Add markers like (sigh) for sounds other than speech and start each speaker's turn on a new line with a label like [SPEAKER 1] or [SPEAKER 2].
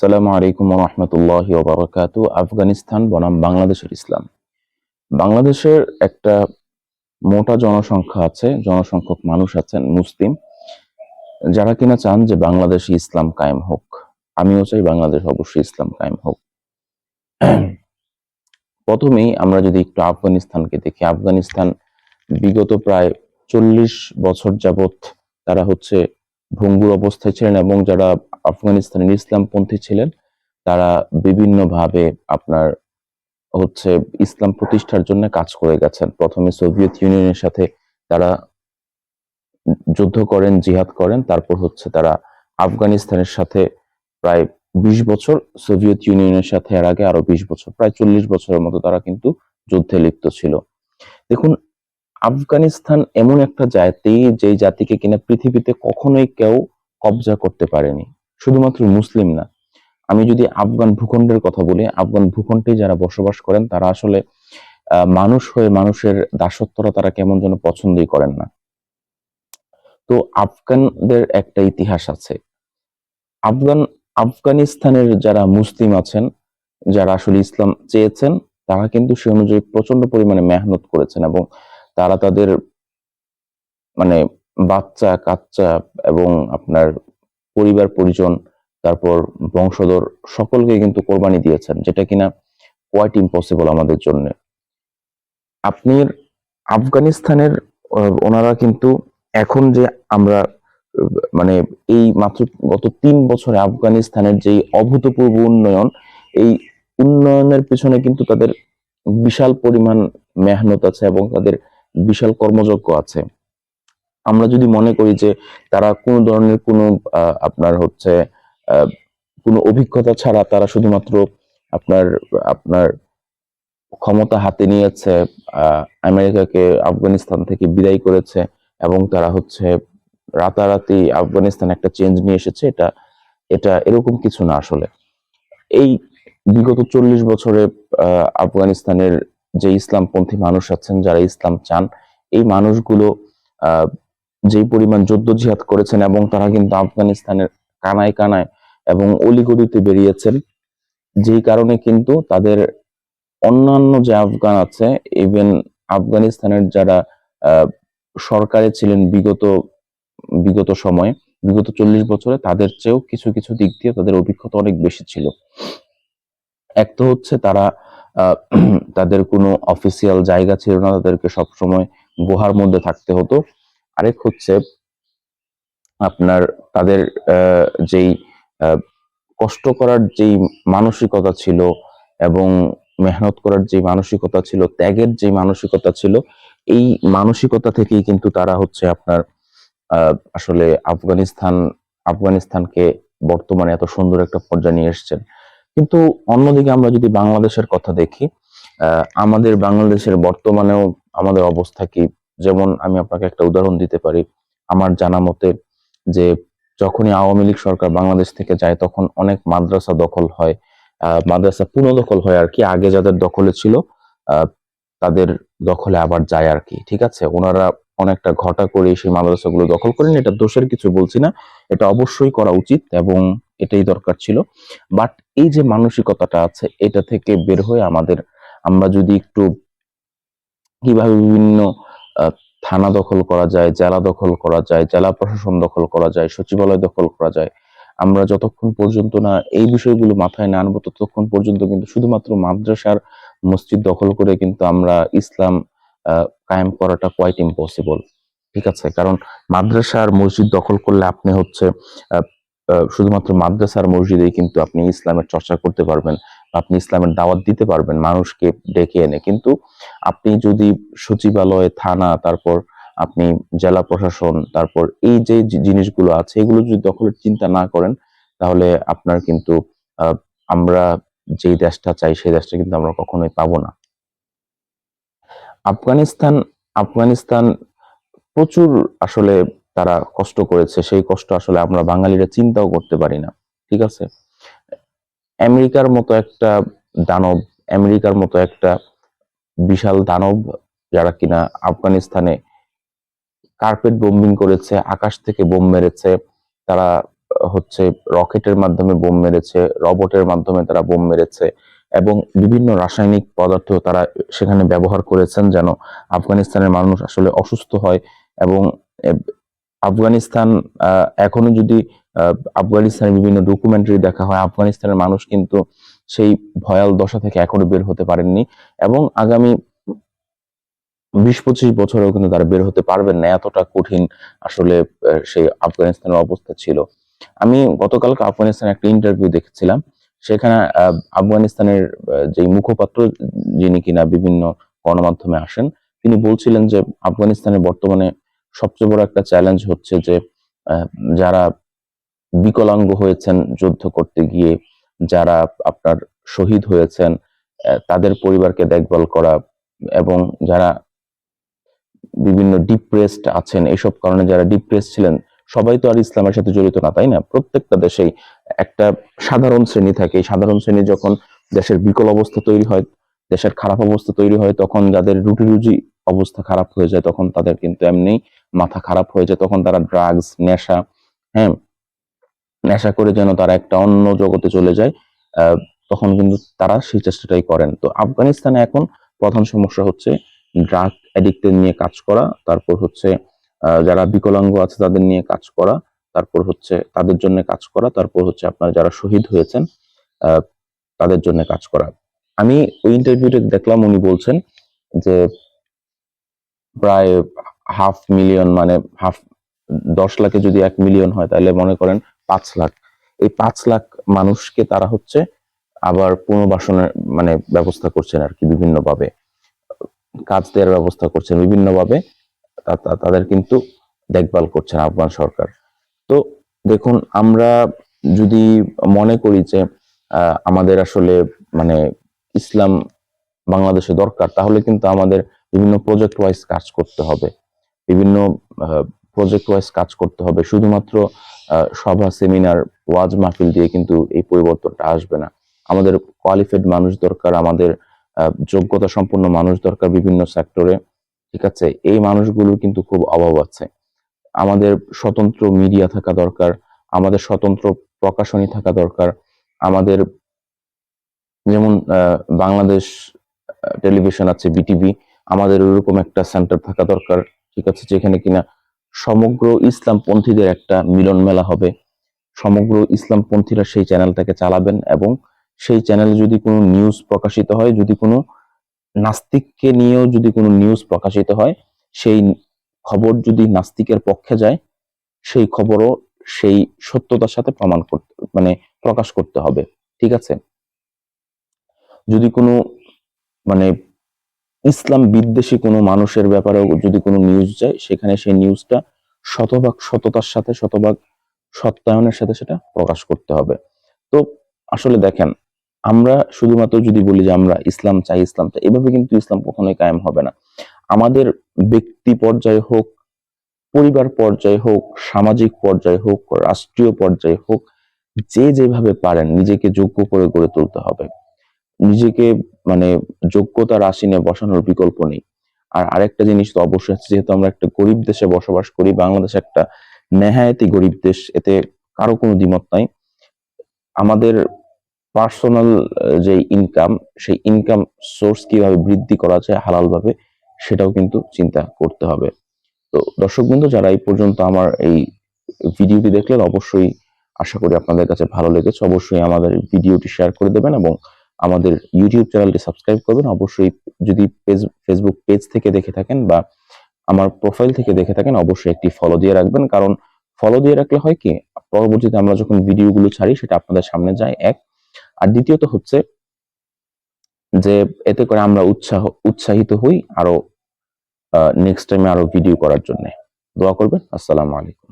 [SPEAKER 1] আসসালামু আলাইকুম রহমতুল্লাহ ওবরাকাত আফগানিস্তান বনাম বাংলাদেশের ইসলাম। বাংলাদেশের একটা মোটা জনসংখ্যা আছে, জনসংখ্যক মানুষ আছেন মুসলিম। যারা কিনা চান যে বাংলাদেশে ইসলাম কায়েম হোক, আমিও চাই বাংলাদেশ অবশ্যই ইসলাম কায়েম হোক। প্রথমেই আমরা যদি একটু আফগানিস্তানকে দেখি, আফগানিস্তান বিগত প্রায় চল্লিশ বছর যাবত তারা হচ্ছে ভঙ্গুর অবস্থায় ছিলেন এবং যারা আফগানিস্তানের ইসলামপন্থী ছিলেন, তারা বিভিন্নভাবে আপনার হচ্ছে ইসলাম প্রতিষ্ঠার জন্য কাজ করে গেছেন। প্রথমে সোভিয়েত ইউনিয়নের সাথে তারা যুদ্ধ করেন, জিহাদ করেন, তারপর হচ্ছে তারা আফগানিস্তানের সাথে প্রায় বিশ বছর, সোভিয়েত ইউনিয়নের সাথে এর আগে আরও বিশ বছর, প্রায় চল্লিশ বছরের মতো তারা কিন্তু যুদ্ধে লিপ্ত ছিল। দেখুন আফগানিস্তান এমন একটা জাতি যেই জাতিকে কিনা পৃথিবীতে কখনোই কেউ কবজা করতে পারেনি, শুধুমাত্র মুসলিম না। আমি যদি আফগান ভূখণ্ডের কথা বলি, আফগান ভূখণ্ডে যারা বসবাস করেন, তারা আসলে মানুষ হয়ে মানুষের দাসত্বরা তারা কেমন যেন পছন্দই করেন না। তো আফগানদের একটা ইতিহাস আছে। আফগান, আফগানিস্তানের যারা মুসলিম আছেন, যারা আসলে ইসলাম চেয়েছেন, তারা কিন্তু সে অনুযায়ী প্রচণ্ড পরিমাণে মেহনত করেছেন এবং তারা তাদের মানে বাচ্চা, কাচ্চা এবং আপনার পরিবার, পরিজন, তারপর বংশধর সকলকে কিন্তু কোরবানি দিয়েছেন, যেটা কিনা কোয়াইট ইম্পসিবল আমাদের জন্য। আপনি আফগানিস্তানের ওনারা কিন্তু এখন যে আমরা মানে এই মাত্র গত তিন বছরে আফগানিস্তানের যে অভূতপূর্ব উন্নয়ন, এই উন্নয়নের পিছনে কিন্তু তাদের বিশাল পরিমাণ মেহনত আছে এবং তাদের বিশাল কর্মযজ্ঞ আছে। আমরা যদি মনে করি যে তারা কোনো ধরনের কোনো আপনার হচ্ছে কোনো অভিজ্ঞতা ছাড়া তারা শুধুমাত্র আপনার আপনার ক্ষমতা হাতে নিয়েছে আমেরিকাকে আফগানিস্তান থেকে বিদায় করেছে এবং তারা হচ্ছে রাতারাতি আফগানিস্তান একটা চেঞ্জ নিয়ে এসেছে, এটা এটা এরকম কিছু না আসলে। এই বিগত চল্লিশ বছরে আফগানিস্তানের যে ইসলামপন্থী মানুষ আছেন, যারা ইসলাম চান, এই মানুষগুলো যেই পরিমাণ যুদ্ধ জিহাদ করেছেন এবং তারা কিন্তু আফগানিস্তানের কানায় কানায় এবং অলিগলিতে বেরিয়েছেন, যেই কারণে কিন্তু তাদের অন্যান্য যে আফগান আছে ইভেন আফগানিস্তানের যারা সরকারে ছিলেন বিগত বিগত সময়ে, বিগত চল্লিশ বছরে, তাদের চেয়েও কিছু কিছু দিক দিয়ে তাদের অভিজ্ঞতা অনেক বেশি ছিল। এক তো হচ্ছে তারা (clears throat) তাদের কোনো অফিসিয়াল জায়গা ছিল না, তাদেরকে সবসময় গুহার মধ্যে থাকতে হতো। আরেক হচ্ছে আপনার তাদের যেই কষ্ট করার যেই মানসিকতা ছিল এবং মেহনত করার যে মানসিকতা ছিল, ত্যাগের যে মানসিকতা ছিল, এই মানসিকতা থেকেই কিন্তু তারা হচ্ছে আপনার আসলে আফগানিস্তান, আফগানিস্তানকে বর্তমানে এত সুন্দর একটা পর্যায়ে নিয়ে এসেছেন। কিন্তু অন্যদিকে আমরা যদি বাংলাদেশের কথা দেখি আমাদের বাংলাদেশের বর্তমানেও আমাদের অবস্থা কি? যেমন আমি আপনাকে একটা উদাহরণ দিতে পারি, আমার জানা মতে যে যখনই আওয়ামী লীগ সরকার বাংলাদেশ থেকে যায়, তখন অনেক মাদ্রাসা দখল হয় মাদ্রাসা পুনঃদখল হয় আর কি, আগে যাদের দখলে ছিল তাদের দখলে আবার যায় আর কি, ঠিক আছে? ওনারা অনেকটা ঘটা করে সেই মাদ্রাসাগুলো দখল করেন। এটা দোষের কিছু বলছি না, এটা অবশ্যই করা উচিত এবং এটাই দরকার ছিল। বাট এই যে মানসিকতাটা আছে, এটা থেকে বের হয়ে আমাদের, আমরা যদি একটু কীভাবে বিভিন্ন থানা দখল করা যায়, জেলা দখল করা যায়, জেলা প্রশাসন দখল করা যায়, সচিবালয় দখল করা যায়, আমরা যতক্ষণ পর্যন্ত না এই বিষয়গুলো মাথায় না আনব, ততক্ষণ পর্যন্ত কিন্তু শুধুমাত্র মাদ্রাসার মসজিদ দখল করে কিন্তু আমরা ইসলাম কায়েম করাটা কোয়াইট ইম্পসিবল ঠিক আছে? কারণ মাদ্রাসার মসজিদ দখল করলে আপনি হচ্ছে শুধুমাত্র মাদ্রাসার মসজিদেই কিন্তু আপনি ইসলামের চর্চা করতে পারবেন, আপনি ইসলামের দাওয়াত দিতে পারবেন, মানুষকে ডেকে এনে। কিন্তু আপনি যদি সচিবালয়, থানা, তারপর আপনি জেলা প্রশাসন, তারপর এই যে জিনিসগুলো আছে, এগুলো যদি দখলের চিন্তা না করেন, তাহলে আপনার কিন্তু আমরা যেই দেশটা চাই, সেই দেশটা কিন্তু আমরা কখনোই পাবো না। আফগানিস্তান আফগানিস্তান প্রচুর আসলে তারা কষ্ট করেছে, সেই কষ্ট আসলে আমরা বাঙালিরা চিন্তাও করতে পারি না, ঠিক আছে? আমেরিকার মতো একটা দানব, আমেরিকার মতো একটা বিশাল দানব যারা কিনা আফগানিস্তানে কার্পেট বোম্বিং করেছে, আকাশ থেকে বোম মেরেছে, তারা হচ্ছে রকেটের মাধ্যমে বোম মেরেছে, রবটের মাধ্যমে তারা বোম মেরেছে এবং বিভিন্ন রাসায়নিক পদার্থ তারা সেখানে ব্যবহার করেছেন যেন আফগানিস্তানের মানুষ আসলে অসুস্থ হয় এবং আফগানিস্তান এখনও যদি আফগানিস্তানের বিভিন্ন ডকুমেন্টারি দেখা হয়, আফগানিস্তানের মানুষ কিন্তু সেই ভয়াল দশা থেকে এখনও বের হতে পারেননি এবং আগামী বিশ পঁচিশ বছরেও কিন্তু তারা বের হতে পারবেন না। এতটা কঠিন আসলে সেই আফগানিস্তানের অবস্থা ছিল। আমি গতকালকে আফগানিস্তানের একটা ইন্টারভিউ দেখেছিলাম। সেখানে আফগানিস্তানের যে মুখপাত্র যিনি কিনা বিভিন্ন গণমাধ্যমে আসেন, তিনি বলছিলেন যে আফগানিস্তানের বর্তমানে সবচেয়ে বড় একটা চ্যালেঞ্জ হচ্ছে যে যারা বিকলাঙ্গ হয়েছেন যুদ্ধ করতে গিয়ে, যারা আপনার শহীদ হয়েছেন তাদের পরিবারকে দেখভাল করা এবং যারা বিভিন্ন ডিপ্রেসড আছেন এইসব কারণে যারা ডিপ্রেস ছিলেন, সবাই তো আর ইসলামের সাথে জড়িত না, তাই না? প্রত্যেকটা দেশেই একটা সাধারণ শ্রেণি থাকে। সাধারণ শ্রেণি যখন দেশের বিকল অবস্থা তৈরি হয়, দেশের খারাপ অবস্থা তৈরি হয়, তখন যাদের রুটি রুজি অবস্থা খারাপ হয়ে যায়, তখন তাদের কিন্তু এমনি মাথা খারাপ হয়ে যায় তখন তারা ড্রাগস নেশা হ্যাঁ নেশা করে যেন তারা একটা অন্য জগতে চলে যায় তখন কিন্তু তারা সেই চেষ্টাটাই করেন। তো আফগানিস্তানে এখন প্রধান সমস্যা হচ্ছে ড্রাগ অ্যাডিক্টেড নিয়ে কাজ করা, তারপর হচ্ছে যারা বিকলাঙ্গ আছে তাদের নিয়ে কাজ করা, তারপর হচ্ছে তাদের জন্য কাজ করা, তারপর হচ্ছে আপনার যারা শহীদ হয়েছেন তাদের জন্য কাজ করা। আমি ওই ইন্টারভিউতে দেখলাম, উনি বলছেন যে, প্রায় হাফ মিলিয়ন মানে হাফ, দশ লাখে যদি এক মিলিয়ন হয় তাহলে মনে করেন পাঁচ লাখ। এই পাঁচ লাখ মানুষকে তারা হচ্ছে আবার পুনর্বাসনের মানে ব্যবস্থা করছেন আর কি বিভিন্ন ভাবে কাজ দেওয়ার ব্যবস্থা করছেন বিভিন্ন ভাবে তা- তা- তাদের কিন্তু দেখভাল করছেন আফগান সরকার। তো দেখুন, আমরা যদি মনে করি যে আমাদের আসলে মানে ইসলাম বাংলাদেশে দরকার, তাহলে কিন্তু আমাদের বিভিন্ন প্রজেক্ট ওয়াইজ কাজ করতে হবে। বিভিন্ন প্রজেক্ট ওয়াইজ কাজ করতে হবে। শুধুমাত্র সভা সেমিনার ওয়াজ মাহফিল দিয়ে কিন্তু এই পরিবর্তনটা আসবে না। আমাদের কোয়ালিফাইড মানুষ দরকার, আমাদের যোগ্যতা সম্পন্ন মানুষ দরকার বিভিন্ন সেক্টরে ঠিক আছে? এই মানুষগুলোর কিন্তু খুব অভাব আছে। আমাদের স্বতন্ত্র মিডিয়া থাকা দরকার, আমাদের স্বতন্ত্র প্রকাশনী থাকা দরকার, আমাদের যেমন বাংলাদেশ টেলিভিশন আছে বিটিভি আমাদের ওরকম একটা সেন্টার থাকা দরকার। ঠিক আছে, যেখানে কিনা সমগ্র ইসলামপন্থীদের একটা মিলন মেলা হবে। সমগ্র ইসলামপন্থীরা সেই চ্যানেলটাকে চালাবেন এবং সেই চ্যানেলে যদি কোনো নিউজ প্রকাশিত হয়, যদি কোনো নাস্তিককে নিয়েও যদি কোনো নিউজ প্রকাশিত হয়, সেই খবর যদি নাস্তিকের পক্ষে যায়, সেই খবরও সেই সত্যতার সাথে প্রমাণ করতে মানে প্রকাশ করতে হবে। ঠিক আছে? যদি কোনো মানে ইসলাম বিদ্বেষী কোনো মানুষের ব্যাপারেও যদি কোনো নিউজ যায়, সেখানে সেই নিউজটা শতভাগ সততার সাথে, শতভাগ সত্যায়নের সাথে সেটা প্রকাশ করতে হবে। তো আসলে দেখেন, আমরা শুধুমাত্র যদি বলি যে আমরা ইসলাম চাই ইসলাম চাই, এভাবে কিন্তু ইসলাম কখনোই কায়েম হবে না। আমাদের ব্যক্তি পর্যায়ে হোক, পরিবার পর্যায়ে হোক, সামাজিক পর্যায়ে হোক, রাষ্ট্রীয় পর্যায়ে হোক, যে যেভাবে পারেন নিজেকে যোগ্য করে গড়ে তুলতে হবে। নিজেকে মানে যোগ্যতার আসীনে বসানোর বিকল্প নেই। আর আরেকটা জিনিস তো অবশ্যই আছে, যেহেতু আমরা একটা গরিব দেশে বসবাস করি, বাংলাদেশ একটা নেহায়েতি গরিব দেশ, এতে কারও কোনো দ্বিমত নাই। আমাদের পার্সোনাল যে ইনকাম, সেই ইনকাম সোর্স কীভাবে বৃদ্ধি করা যায় হালাল ভাবে সেটাও কিন্তু চিন্তা করতে হবে। তো দর্শক বিন্দু যারা এই পর্যন্ত আমার এই ভিডিওটি দেখলেন, অবশ্যই আশা করি আপনাদের কাছে ভালো লেগেছে। অবশ্যই আমাদের ভিডিওটি শেয়ার করে দেবেন এবং আমাদের ইউটিউব চ্যানেলটি সাবস্ক্রাইব করবেন। অবশ্যই যদি ফেসবুক পেজ থেকে দেখে থাকেন বা আমার প্রোফাইল থেকে দেখে থাকেন, অবশ্যই একটি ফলো দিয়ে রাখবেন। কারণ ফলো দিয়ে রাখলে হয় কি, পরবর্তীতে আমরা যখন ভিডিওগুলো ছাড়ি, সেটা আপনাদের সামনে যায় এক। আর দ্বিতীয়ত হচ্ছে যে, এতে করে আমরা উৎসাহ, উৎসাহিত হই আরও নেক্সট টাইমে আরও ভিডিও করার জন্য। দোয়া করবেন। আসসালামু আলাইকুম।